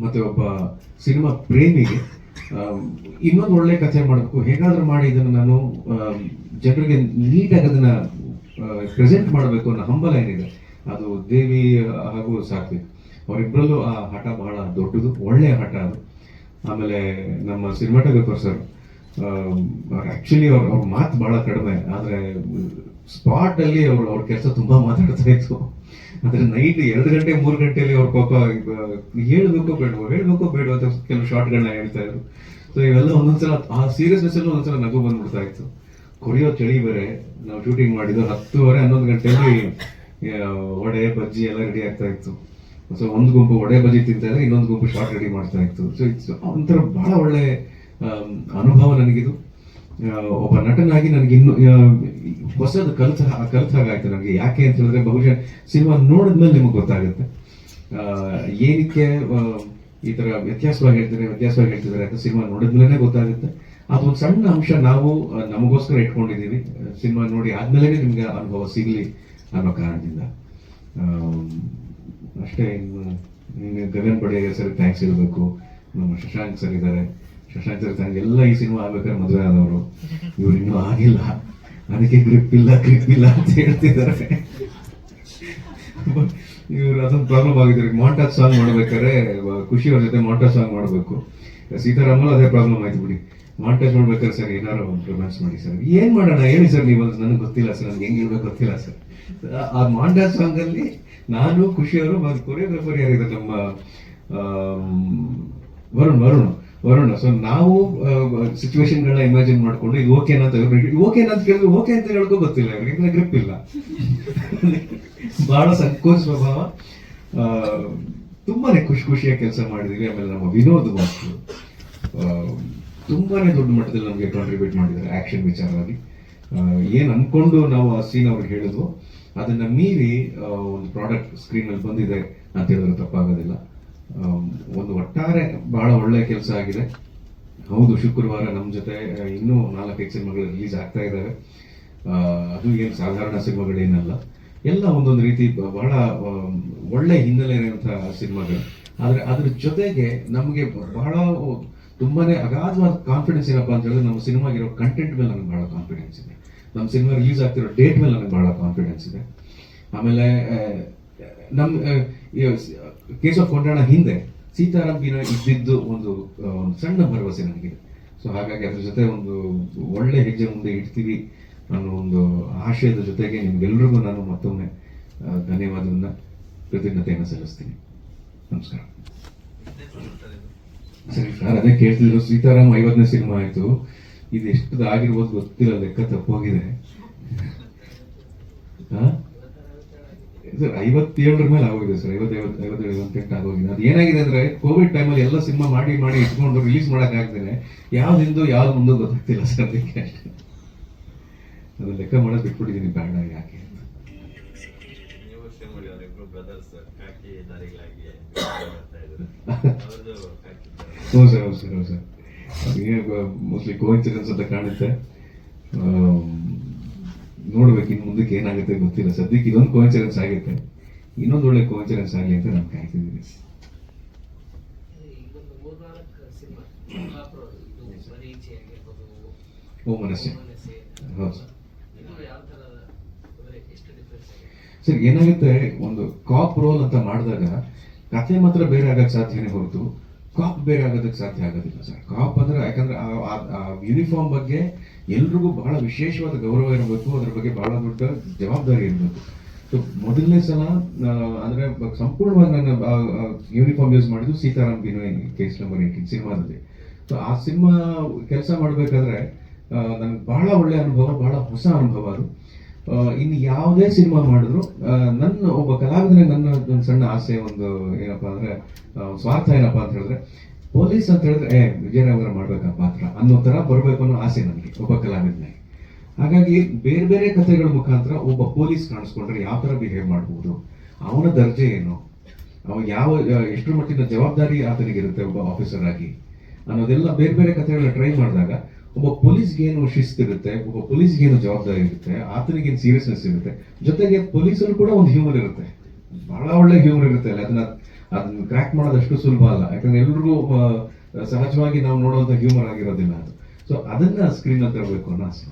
ಮತ್ತೆ ಒಬ್ಬ ಸಿನಿಮಾ ಪ್ರೇಮಿಗೆ ಇನ್ನೊಂದು ಒಳ್ಳೆ ಕಥೆ ಮಾಡಬೇಕು ಹೇಗಾದ್ರೂ ಮಾಡಿ ಇದನ್ನು ನಾನು ಜನರಿಗೆ ನೀಟಾಗಿ ಅದನ್ನ ಪ್ರೆಸೆಂಟ್ ಮಾಡಬೇಕು ಅನ್ನೋ ಹಂಬಲ ಏನಿದೆ, ಅದು ದೇವಿ ಹಾಗೂ ಸಾತ್ವಿಕ್ ಅವರಿಬ್ಬರಲ್ಲೂ ಆ ಹಠ ಬಹಳ ದೊಡ್ಡದು ಒಳ್ಳೆಯ ಹಠ ಅದು. ಆಮೇಲೆ ನಮ್ಮ ಸಿನಿಮಾಟೋಗ್ರಫರ್ ಸರ್ ಆಕ್ಚುಲಿ ಅವ್ರ ಅವ್ರ ಮಾತು ಬಹಳ ಕಡಿಮೆ, ಆದ್ರೆ ಸ್ಪಾಟ್ ಅಲ್ಲಿ ಅವಳು ಅವ್ರ ಕೆಲಸ ತುಂಬಾ ಮಾತಾಡ್ತಾ ಇತ್ತು. ಅಂದ್ರೆ ನೈಟ್ ಎರಡು ಗಂಟೆ, ಮೂರು ಗಂಟೆಯಲ್ಲಿ ಅವ್ರ ಪಾಪ ಹೇಳ್ಬೇಕು ಬೇಡವೋ ಹೇಳ್ಬೇಕು ಬೇಡವೋ ಅಂತ ಕೆಲವು ಶಾರ್ಟ್ಗಳನ್ನ ಹೇಳ್ತಾ ಇದ್ರು. ಸೊ ಇವೆಲ್ಲ ಒಂದೊಂದ್ಸಲ ಆ ಸೀರಿಯಸ್ನೆಸ್ ಅಲ್ಲಿ ಒಂದೊಂದ್ಸಲ ನಗು ಬಂದ್ಬಿಡ್ತಾ ಇತ್ತು. ಕೊರಿಯೋ ಚಳಿ ಬೇರೆ. ನಾವು ಶೂಟಿಂಗ್ ಮಾಡಿದ್ದು ಹತ್ತುವರೆ, ಹನ್ನೊಂದು ಗಂಟೆಯಲ್ಲಿ ವಡೆ, ಬಜ್ಜಿ ಎಲ್ಲ ರೆಡಿ ಆಗ್ತಾ ಇತ್ತು. ಸೊ ಒಂದು ಗುಂಪು ವಡೆ, ಬಜ್ಜಿ ತಿಂತಾ ಇದ್ರೆ ಇನ್ನೊಂದು ಗುಂಪು ಶಾರ್ಟ್ ರೆಡಿ ಮಾಡ್ತಾ ಇತ್ತು. ಸೊ ಇಟ್ಸ್ ಒಂಥರ ಬಹಳ ಒಳ್ಳೆ ಅನುಭವ ನನಗಿದು. ಒಬ್ಬ ನಟನಾಗಿ ನನಗೆ ಹೊಸದು ಕಲಿತ ಕಲಿತ ಹಾಗಾಯ್ತು ನನಗೆ ಯಾಕೆ ಅಂತ ಹೇಳಿದ್ರೆ ಬಹುಶಃ ಸಿನಿಮಾ ನೋಡಿದ್ಮೇಲೆ ನಿಮಗೆ ಗೊತ್ತಾಗುತ್ತೆ. ಏನಕ್ಕೆ ಈ ತರ ವ್ಯತ್ಯಾಸವಾಗಿ ಹೇಳ್ತಾರೆ ವ್ಯತ್ಯಾಸವಾಗಿ ಹೇಳ್ತಿದ್ದಾರೆ ಅಂತ ಸಿನಿಮಾ ನೋಡಿದ್ಮೇಲೆ ಗೊತ್ತಾಗುತ್ತೆ. ಅದೊಂದು ಸಣ್ಣ ಅಂಶ ನಾವು ನಮಗೋಸ್ಕರ ಇಟ್ಕೊಂಡಿದ್ದೀವಿ. ಸಿನಿಮಾ ನೋಡಿ ಆದ್ಮೇಲೆ ನಿಮ್ಗೆ ಅನುಭವ ಸಿಗ್ಲಿ ಅನ್ನೋ ಕಾರಣದಿಂದ. ಅಷ್ಟೇ, ಇನ್ನು ಗಗನ್ ಬಡಿಗೆ ಸರಿ ಥ್ಯಾಂಕ್ಸ್ ಇರಬೇಕು ನಮ್ಮ ಶಶಾಂಕ್ ಸರ್ ಇದ್ದಾರೆ. ಶಶಾಂಕ್ ಸರ್ ಎಲ್ಲ ಈ ಸಿನಿಮಾ ಆಗ್ಬೇಕಾದ್ರೆ ಮದುವೆ ಆದವರು. ಇವ್ರು ಇನ್ನೂ ಆಗಿಲ್ಲ. ಅದಕ್ಕೆ ಗ್ರಿಪ್ ಇಲ್ಲ ಗ್ರಿಪ್ ಇಲ್ಲ ಅಂತ ಹೇಳ್ತಿದ್ದಾರೆ. ಇವರು ಅದೊಂದು ಪ್ರಾಬ್ಲಮ್ ಆಗಿದ್ದಾರೆ. ಮಾಂಟಾಜ್ ಸಾಂಗ್ ಮಾಡ್ಬೇಕಾದ್ರೆ ಖುಷಿ ಅವ್ರ ಜೊತೆ ಮಾಂಟಾಜ್ ಸಾಂಗ್ ಮಾಡಬೇಕು. ಸೀತಾರಾಮಲ್ ಅದೇ ಪ್ರಾಬ್ಲಮ್ ಆಯ್ತು ಬಿಡಿ. ಮಾಂಟಾಜ್ ಮಾಡ್ಬೇಕಾದ್ರೆ ಸರ್ ಏನಾರು ಒಂದು ಪ್ರೊಮ್ಯಾನ್ಸ್ ಮಾಡಿ ಸರ್. ಏನ್ ಮಾಡೋಣ? ಹೇಳಿ ಸರ್ ನೀವು ಅದು ನನಗೆ ಗೊತ್ತಿಲ್ಲ ಸರ್. ನನಗೆ ಹೆಂಗೆ ಹೇಳ್ಬೇಕು ಗೊತ್ತಿಲ್ಲ ಸರ್. ಆ ಮಾಂಟಾಜ್ ಸಾಂಗ್ ಅಲ್ಲಿ ನಾನು, ಖುಷಿ ಅವರು, ಮತ್ತು ಕೊರಿಯೋಗ್ರಾಫರ್ ಯಾರಿದ್ದಾರೆ ನಮ್ಮ ವರುಣ್ ವರುಣ್. ವರುಣ್ ಸೊ ನಾವು ಸಿಚುವೇಶನ್ಗಳನ್ನ ಇಮ್ಯಾಜಿನ್ ಮಾಡ್ಕೊಂಡು ಇದು ಓಕೆ ಅಂತ ಓಕೆ ಅಂತ ಕೇಳಿದ್ರೆ ಓಕೆ ಅಂತ ಹೇಳ್ಕೊ ಗೊತ್ತಿಲ್ಲ ಯಾಕಂದ್ರೆ ಗ್ರಿಪ್ ಇಲ್ಲ. ಬಹಳ ಸಂಕೋಚ ಸ್ವಭಾವ. ತುಂಬಾನೇ ಖುಷಿ ಖುಷಿಯಾಗಿ ಕೆಲಸ ಮಾಡಿದೀವಿ, ಆಮೇಲೆ ನಮ್ಮ ವಿನೋದ್ ಮಾಸ್ಟರ್. ತುಂಬಾನೇ ದೊಡ್ಡ ಮಟ್ಟದಲ್ಲಿ ನಮಗೆ ಕಾಂಟ್ರಿಬ್ಯೂಟ್ ಮಾಡಿದ್ದಾರೆ ಆಕ್ಷನ್ ವಿಚಾರವಾಗಿ. ಏನು ಅನ್ಕೊಂಡು ನಾವು ಆ ಸೀನ್ ಅವ್ರಿಗೆ ಹೇಳಿದ್ವು, ಅದನ್ನ ಮೀರಿ ಒಂದು ಪ್ರಾಡಕ್ಟ್ ಸ್ಕ್ರೀನ್ ಅಲ್ಲಿ ಬಂದಿದೆ, ಅಂತ ಹೇಳಿದ್ರೆ ತಪ್ಪಾಗೋದಿಲ್ಲ. ಒಂದು ಒಟ್ಟಾರೆ ಬಹಳ ಒಳ್ಳೆ ಕೆಲಸ ಆಗಿದೆ. ಹೌದು ಶುಕ್ರವಾರ ನಮ್ಮ ಜೊತೆ ಇನ್ನೂ ನಾಲ್ಕೈದು ಸಿನಿಮಾಗಳು ರಿಲೀಸ್ ಆಗ್ತಾ ಇದ್ದಾವೆ ಅದು ಏನು ಸಾಧಾರಣ ಸಿನಿಮಾಗಳೇನಲ್ಲ. ಎಲ್ಲ ಒಂದೊಂದು ರೀತಿ ಬಹಳ ಒಳ್ಳೆ ಹಿನ್ನೆಲೆ ಇರುವಂತಹ ಸಿನಿಮಾಗಳು. ಆದರೆ ಅದ್ರ ಜೊತೆಗೆ ನಮಗೆ ಬಹಳ ತುಂಬಾನೇ ಅಗಾಧವಾದ ಕಾನ್ಫಿಡೆನ್ಸ್ ಏನಪ್ಪ ಅಂತ ಹೇಳಿದ್ರೆ ನಮ್ಮ ಸಿನಿಮಾಗಿರೋ ಕಂಟೆಂಟ್ ಮೇಲೆ ನನಗೆ ಬಹಳ ಕಾನ್ಫಿಡೆನ್ಸ್ ಇದೆ. ನಮ್ಮ ಸಿನಿಮಾ ರಿಲೀಸ್ ಆಗ್ತಿರೋ ಡೇಟ್ ಮೇಲೆ ನನಗೆ ಬಹಳ ಕಾನ್ಫಿಡೆನ್ಸ್ ಇದೆ. ಆಮೇಲೆ ಆ, ಆಫ್ ಕೊಂಡಾಣ ಹಿಂದೆ ಸೀತಾರಾಮ್ ಬೀರ ಇದ್ದಿದ್ದು ಒಂದು ಒಂದು ಸಣ್ಣ ಭರವಸೆ ನನಗಿದೆ. ಸೊ ಹಾಗಾಗಿ ಅದ್ರ ಜೊತೆ ಒಂದು ಒಳ್ಳೆ ಹೆಜ್ಜೆ ಮುಂದೆ ಇಡ್ತೀವಿ ಅನ್ನೋ ಒಂದು ಆಶಯದ ಜೊತೆಗೆ ನಿಮ್ಗೆಲ್ರಿಗೂ ನಾನು ಮತ್ತೊಮ್ಮೆ ಧನ್ಯವಾದವನ್ನು ಕೃತಜ್ಞತೆಯನ್ನು ಸಲ್ಲಿಸ್ತೀನಿ. ನಮಸ್ಕಾರ. ಸರಿ, ಸರ್, ಅದೇ ಕೇಳ್ತಿದ್ರು, ಸೀತಾರಾಮ್ ಐವತ್ತನೇ ಸಿನಿಮಾ ಆಯ್ತು. ಇದು ಎಷ್ಟು ಆಗಿರ್ಬೋದು ಗೊತ್ತಿಲ್ಲ, ಲೆಕ್ಕ ತಪ್ಪೋಗಿದೆ. ಹಾ? ಸರ್, ಐವತ್ತೇಳರ ಮೇಲೆ ಆಗೋಗಿದೆ ಸರ್, ಐವತ್ತು ಐವತ್ತು, ಐವತ್ತೇಳು, ಐವತ್ತೆಂಟು ಆಗೋಗಿದೆ. ಅದು ಏನಾಗಿದೆ ಅಂದ್ರೆ ಕೋವಿಡ್ ಟೈಮಲ್ಲಿ ಎಲ್ಲ ಸಿನಿಮಾ ಮಾಡಿ ಮಾಡಿ ಇಟ್ಕೊಂಡು ರಿಲೀಸ್ ಮಾಡಕ್ ಆಗ್ತೇನೆ ಯಾವ್ದು ಹಿಂದೂ ಯಾವ್ದು ಮುಂದೆ ಗೊತ್ತಾಗ್ತಿಲ್ಲ ಸರ್ ಅದಕ್ಕೆ. ಅಷ್ಟೇ ಅದು ಲೆಕ್ಕ ಮಾಡೋದು ಬಿಟ್ಬಿಟ್ಟಿದ್ದೀನಿ ಬೇಡ ಯಾಕೆ ಹ್ಞೂ ಸರ್ ಹೌದು ಸರ್ ಹೌದು ಸರ್. ಮೋಸ್ಟ್ಲಿ ಕೋಇನ್ಸಿಡೆನ್ಸ್ ಅಂತ ಕಾಣುತ್ತೆ. ನೋಡ್ಬೇಕು ಇನ್ನು ಮುಂದಕ್ಕೆ ಏನಾಗುತ್ತೆ ಗೊತ್ತಿಲ್ಲ. ಸದ್ಯಕ್ಕೆ ಇದೊಂದು ಕೋಇನ್ಸಿಡೆನ್ಸ್ ಆಗುತ್ತೆ ಇನ್ನೊಂದು ಒಳ್ಳೆ ಕೋಇನ್ಸಿಡೆನ್ಸ್ ಆಗಲಿ ಅಂತ ನಾನು ಕಾಯ್ತಿದ್ದೀನಿ. ಓ ಮನಸ್ಸೆ ಹೌದು. ಸರ್ ಏನಾಗುತ್ತೆ? ಒಂದು ಕಾಪ್ ರೋಲ್ ಅಂತ ಮಾಡಿದಾಗ ಕಥೆ ಮಾತ್ರ ಬೇರೆ ಆಗಕ್ಕೆ ಸಾಧ್ಯನೇ ಹೊರತು. ಕಾಪ್ ಬೇರೆ ಆಗೋದಕ್ಕೆ ಸಾಧ್ಯ ಆಗೋದಿಲ್ಲ ಸರ್. ಕಾಪ್ ಅಂದ್ರೆ ಯಾಕಂದ್ರೆ ಆ ಯೂನಿಫಾರ್ಮ್ ಬಗ್ಗೆ ಎಲ್ರಿಗೂ ಬಹಳ ವಿಶೇಷವಾದ ಗೌರವ ಇರಬೇಕು, ಅದ್ರ ಬಗ್ಗೆ ಬಹಳ ದೊಡ್ಡ ಜವಾಬ್ದಾರಿ ಇರಬೇಕು. ಸೊ ಮೊದಲನೇ ಸಲ ಅಂದ್ರೆ ಸಂಪೂರ್ಣವಾಗಿ ನಾನು ಯೂನಿಫಾರ್ಮ್ ಯೂಸ್ ಮಾಡಿದ್ದು Sitaram Binoy case number eighteen ಸಿನಿಮಾದಲ್ಲಿ. ಸೊ ಆ ಸಿನಿಮಾ ಕೆಲಸ ಮಾಡಬೇಕಾದ್ರೆ ನನಗೆ ಬಹಳ ಒಳ್ಳೆ ಅನುಭವ, ಬಹಳ ಹೊಸ ಅನುಭವ ಅದು. ಇನ್ನು ಯಾವುದೇ ಸಿನಿಮಾ ಮಾಡಿದ್ರು ನನ್ನ ಒಬ್ಬ ಕಲಾವಿದನಿಗೆ ನನ್ನ ಒಂದು ಸಣ್ಣ ಆಸೆ ಒಂದು ಏನಪ್ಪಾ ಅಂದ್ರೆ ಸ್ವಾರ್ಥ ಏನಪ್ಪಾ ಅಂತ ಹೇಳಿದ್ರೆ, ಪೊಲೀಸ್ ಅಂತ ಹೇಳಿದ್ರೆ, ಏ, ವಿಜಯನಗರ ಮಾಡ್ಬೇಕಾ ಪಾತ್ರ ಅನ್ನೋ ತರ ಬರಬೇಕು ಅನ್ನೋ ಆಸೆ ನನಗೆ ಒಬ್ಬ ಕಲಾವಿದನಾಗಿ ಹಾಗಾಗಿ ಬೇರೆ ಬೇರೆ ಕಥೆಗಳ ಮುಖಾಂತರ ಒಬ್ಬ ಪೊಲೀಸ್ ಕಾಣಿಸ್ಕೊಂಡ್ರೆ ಯಾವ ತರ ಬಿಹೇವ್ ಮಾಡಬಹುದು ಅವನ ದರ್ಜೆ ಏನು, ಅವ ಯಾವ ಎಷ್ಟರ ಮಟ್ಟಿನ ಜವಾಬ್ದಾರಿ ಆತನಿಗಿರುತ್ತೆ ಒಬ್ಬ ಆಫೀಸರ್ ಆಗಿ ಅನ್ನೋದೆಲ್ಲ ಬೇರೆ ಬೇರೆ ಕಥೆಗಳನ್ನ ಟ್ರೈ ಮಾಡಿದಾಗ ಒಬ್ಬ ಪೊಲೀಸ್ಗೆ ಏನು ಶಿಸ್ತಿರುತ್ತೆ ಒಬ್ಬ ಪೊಲೀಸ್ಗೆ ಏನು ಜವಾಬ್ದಾರಿ ಇರುತ್ತೆ ಆತನಿಗೆ ಏನು ಸೀರಿಯಸ್ನೆಸ್ ಇರುತ್ತೆ, ಜೊತೆಗೆ ಪೊಲೀಸರು ಕೂಡ ಒಂದು ಹ್ಯೂಮರ್ ಇರುತ್ತೆ. ಬಹಳ ಒಳ್ಳೆ ಹ್ಯೂಮರ್ ಇರುತ್ತೆ ಅಲ್ಲಿ. ಅದನ್ನ ಅದನ್ನ ಕ್ರ್ಯಾಕ್ ಮಾಡೋದಷ್ಟು ಸುಲಭ ಅಲ್ಲ. ಯಾಕಂದ್ರೆ ಎಲ್ರಿಗೂ ಸಹಜವಾಗಿ ನಾವು ನೋಡುವಂತ ಹ್ಯೂಮರ್ ಆಗಿರೋದಿಲ್ಲ ಅದು. ಸೊ ಅದನ್ನ ಸ್ಕ್ರೀನ್ ತರಬೇಕು ಅನ್ನೋ ಆಸೆ.